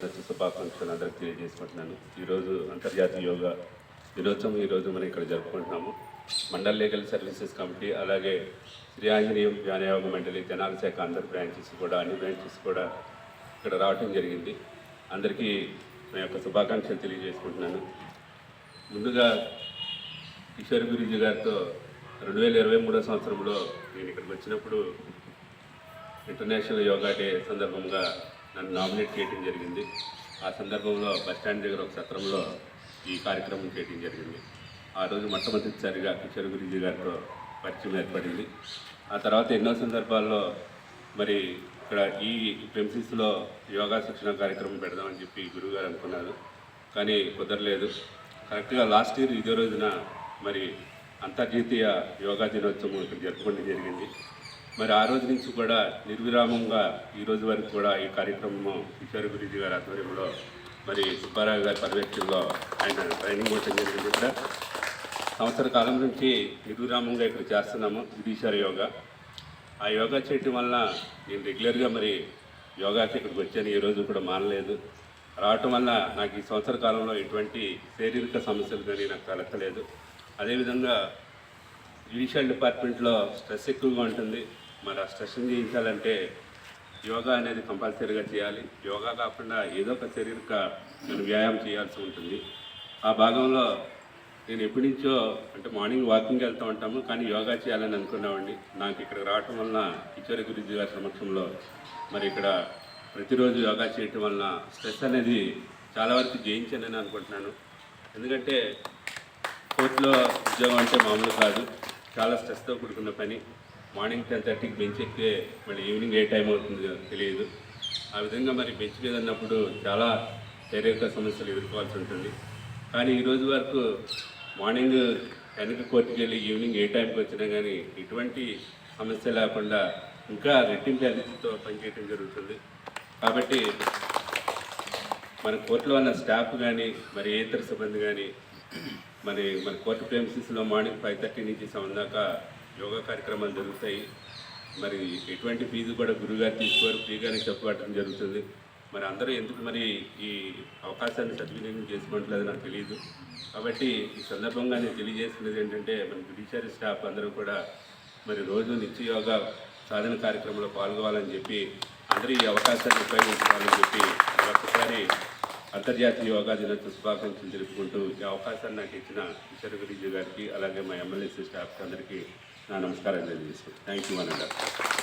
శుభాకాంక్షలు అందరికి తెలియజేసుకుంటున్నాను. ఈరోజు అంతర్జాతీయ యోగా దినోత్సవం ఈరోజు మనం ఇక్కడ జరుపుకుంటున్నాము. మండల్ లీగల్ సర్వీసెస్ కమిటీ అలాగే శ్రీ ఆంజనేయం జ్ఞానయోగ మండలి జనాల శాఖ అందరి బ్రాంచెస్ కూడా అన్ని బ్రాంచెస్ కూడా ఇక్కడ రావటం జరిగింది. అందరికీ నా యొక్క శుభాకాంక్షలు తెలియజేసుకుంటున్నాను. ముందుగా కిషోర్ గురుజీ గారితో రెండు వేల ఇరవై మూడో సంవత్సరంలో నేను ఇక్కడికి వచ్చినప్పుడు ఇంటర్నేషనల్ యోగా డే సందర్భంగా నన్ను నామినేట్ చేయడం జరిగింది. ఆ సందర్భంలో బస్ స్టాండ్ దగ్గర ఒక సత్రంలో ఈ కార్యక్రమం చేయడం జరిగింది. ఆ రోజు మొట్టమొదటిసారిగా కిషోర్ గురుజీ గారితో పరిచయం ఏర్పడింది. ఆ తర్వాత ఎన్నో సందర్భాల్లో మరి ఇక్కడ ఈ ప్రెమిసిస్లో యోగా శిక్షణ కార్యక్రమం పెడదామని చెప్పి గురువుగారు అనుకున్నారు. కానీ కుదరలేదు. కరెక్ట్గా లాస్ట్ ఇయర్ ఇదే రోజున మరి అంతర్జాతీయ యోగా దినోత్సవం ఇక్కడ జరుపుకోవడం జరిగింది. మరి ఆ రోజు నుంచి కూడా నిర్విరామంగా ఈ రోజు వరకు కూడా ఈ కార్యక్రమం కిషోర్ గురుజీ గారి ఆధ్వర్యంలో మరి సుబ్బారావు గారి పర్యవేక్షణలో ఆయన ట్రైనింగ్ ఇవ్వడం జరిగింది ఇక్కడ. సంవత్సర కాలం నుంచి నిర్విరామంగా ఇక్కడ చేస్తున్నాము విదీశ్వర యోగా. ఆ యోగా చేయటం వల్ల నేను రెగ్యులర్గా మరి యోగాకి ఇక్కడికి వచ్చాను ఈ రోజు కూడా మానలేదు. రావటం వల్ల నాకు ఈ సంవత్సర కాలంలో ఎటువంటి శారీరక సమస్యలు కానీ నాకు తలెత్తలేదు. అదేవిధంగా జ్యుడిషియల్ డిపార్ట్మెంట్లో స్ట్రెస్ ఎక్కువగా ఉంటుంది. మరి ఆ స్ట్రెస్ని చేయించాలంటే యోగా అనేది కంపల్సరీగా చేయాలి. యోగా కాకుండా ఏదో ఒక శారీరక మనం వ్యాయామం చేయాల్సి ఉంటుంది. ఆ భాగంలో నేను ఎప్పటి నుంచో అంటే మార్నింగ్ వాకింగ్కి వెళ్తూ ఉంటాము కానీ యోగా చేయాలని అనుకున్నామండి. నాకు ఇక్కడ రావటం వలన కిచోరి గురించి గారి సమక్షంలో మరి ఇక్కడ ప్రతిరోజు యోగా చేయటం వలన స్ట్రెస్ అనేది చాలా వరకు జయించానని అనుకుంటున్నాను. ఎందుకంటే కోర్టులో ఉద్యోగం అంటే మామూలు కాదు. చాలా స్ట్రెస్తో కూడుకున్న పని. మార్నింగ్ టెన్ థర్టీకి బెంచ్ ఎక్కితే మళ్ళీ ఈవినింగ్ ఏ టైం అవుతుందో తెలియదు. ఆ విధంగా మరి బెంచ్ మీద ఉన్నప్పుడు చాలా శారీరక సమస్యలు ఎదుర్కోవాల్సి ఉంటుంది. కానీ ఈరోజు వరకు మార్నింగ్ వెనక కోర్టుకి వెళ్ళి ఈవినింగ్ ఏ టైంకి వచ్చినా కానీ ఎటువంటి సమస్య లేకుండా ఇంకా రెట్టింపు అభివృద్ధితో పనిచేయడం జరుగుతుంది. కాబట్టి మన కోర్టులో ఉన్న స్టాఫ్ కానీ మరి ఏ ఇతర సిబ్బంది కానీ మరి మన కోర్టు ప్రేమిసిస్లో మార్నింగ్ ఫైవ్ థర్టీ నుంచి సెవెన్ దాకా యోగా కార్యక్రమాలు జరుగుతాయి. మరి ఎటువంటి ఫీజు కూడా గురువుగారు తీసుకోరు ఫ్రీగానే చెప్పబడటం జరుగుతుంది. మరి అందరూ ఎందుకు మరి ఈ అవకాశాన్ని సద్వినియోగం చేసుకోవట్లేదు నాకు తెలియదు. కాబట్టి ఈ సందర్భంగా నేను తెలియజేస్తున్నది ఏంటంటే మన జుడిషియరీ స్టాఫ్ అందరూ కూడా మరి రోజు నిత్య యోగా సాధన కార్యక్రమంలో పాల్గొవాలని చెప్పి అందరూ ఈ అవకాశాన్ని ఉపయోగించుకోవాలని చెప్పి మరొకసారి అంతర్జాతీయ యోగా దినోత్సవ శుభాకాంక్షలు తెలుపుకుంటూ ఈ అవకాశాన్ని నాకు ఇచ్చిన కిషోర్ గురించి గారికి అలాగే మా ఎమ్మెల్యేసీ స్టాఫ్ అందరికీ నా నమస్కారం తెలియజేస్తాను థ్యాంక్ యూ అనండి